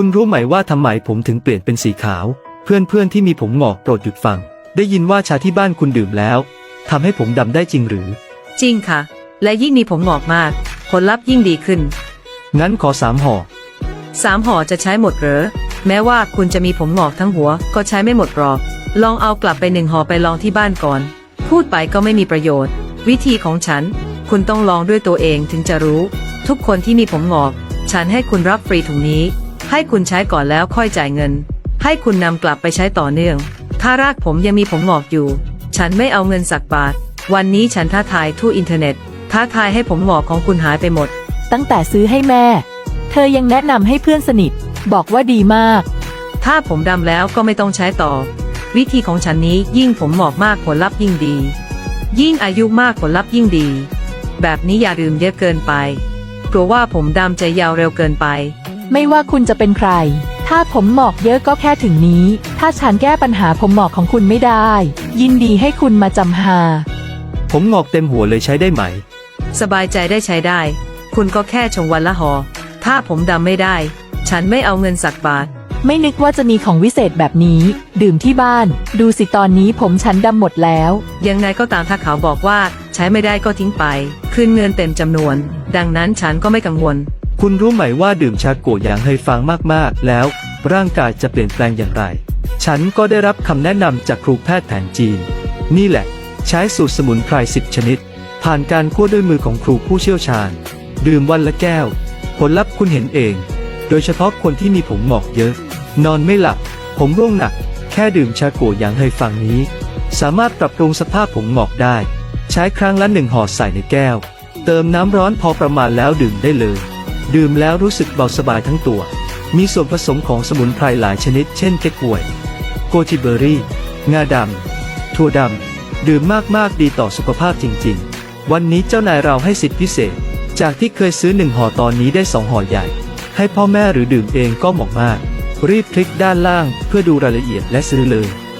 คุณรู้ไหมว่าทำไมผมถึงเปลี่ยนเป็นสีขาว เพื่อนๆที่มีผมหงอกโปรดหยุดฟัง ได้ยินว่าชาที่บ้านคุณดื่มแล้วทำให้ผมดำได้จริงหรือ จริงค่ะ และยิ่งมีผมงอกมาก ผลลัพธ์ยิ่งดีขึ้น งั้นขอสามห่อสามห่อจะใช้หมดเหรอ แม้ว่าคุณจะมีผมงอกทั้งหัว ก็ใช้ไม่หมดหรอก ลองเอากลับไปหนึ่งห่อไปลองที่บ้านก่อน พูดไปก็ไม่มีประโยชน์ วิธีของฉัน คุณต้องลองด้วยตัวเองถึงจะรู้ ทุกคนที่มีผมงอก ฉันให้คุณรับฟรีถุงนี้ ให้คุณใช้ก่อนแล้วค่อยจ่ายเงิน ให้คุณนำกลับไปใช้ต่อเนื่อง ถ้ารากผมยังมีผมงอกอยู่ ฉันไม่เอาเงินสักบาท วันนี้ฉันท้าทายทั่วอินเทอร์เน็ต ท้าทายให้ผมงอกของคุณหายไปหมด ตั้งแต่ซื้อให้แม่ เธอยังแนะนำให้เพื่อนสนิท บอกว่าดีมาก ถ้าผมดำแล้วก็ไม่ต้องใช้ต่อ วิธีของฉันนี้ยิ่งผมหมอกมากผลลัพธ์ยิ่งดี ยิ่งอายุมากผลลัพธ์ยิ่งดี แบบนี้อย่าดื่มเยอะเกินไปกลัวว่าผมดำจะยาวเร็วเกินไป ไม่ว่าคุณจะเป็นใคร ถ้าผมหมอกเยอะก็แค่ถึงนี้ ถ้าฉันแก้ปัญหาผมหมอกของคุณไม่ได้ ยินดีให้คุณมาจำหา ผมงอกเต็มหัวเลยใช้ได้ไหม สบายใจได้ใช้ได้ คุณก็แค่ชงวันละหอ ถ้าผมดำไม่ได้ ฉันไม่เอาเงินสักบาท ไม่นึกว่าจะมีของวิเศษแบบนี้ ดื่มที่บ้าน ดูสิตอนนี้ผมฉันดำหมดแล้ว ยังไงก็ตามถ้าเขาบอกว่า ใช้ไม่ได้ก็ทิ้งไป คืนเงินเต็มจำนวน ดังนั้นฉันก็ไม่กังวล คุณรู้ไหมว่าดื่มชาโกะอย่างเฮยฟังมากๆ แล้ว ร่างกายจะเปลี่ยนแปลงอย่างไร ฉันก็ได้รับคำแนะนำจากครูแพทย์แผนจีน นี่แหละ ใช้สูตรสมุนไพร10ชนิด ผ่านการคั่วด้วยมือของครูผู้เชี่ยวชาญ ดื่มวันละแก้ว ผลลัพธ์คุณเห็นเอง โดยเฉพาะคนที่มีผมหงอกเยอะ นอนไม่หลับ ผมร่วงหนัก แค่ดื่มชาโกะอย่างเฮยฟังนี้ สามารถปรับปรุงสภาพผมหงอกได้ ใช้ครั้งละหนึ่งห่อใส่ในแก้ว เติมน้ำร้อนพอประมาณแล้วดื่มได้เลย ดื่มแล้วรู้สึกเบาสบายทั้งตัว มีส่วนผสมของสมุนไพรหลายชนิด เช่นเก๊กฮวย โกจิเบอรี่ งาดำ ถั่วดำ ดื่มมากๆดีต่อสุขภาพจริงๆ วันนี้เจ้านายเราให้สิทธิพิเศษ จากที่เคยซื้อหนึ่งห่อตอนนี้ได้สองห่อใหญ่ ให้พ่อแม่หรือดื่มเองก็เหมาะมาก รีบคลิกด้านล่างเพื่อดูรายละเอียดและซื้อเลย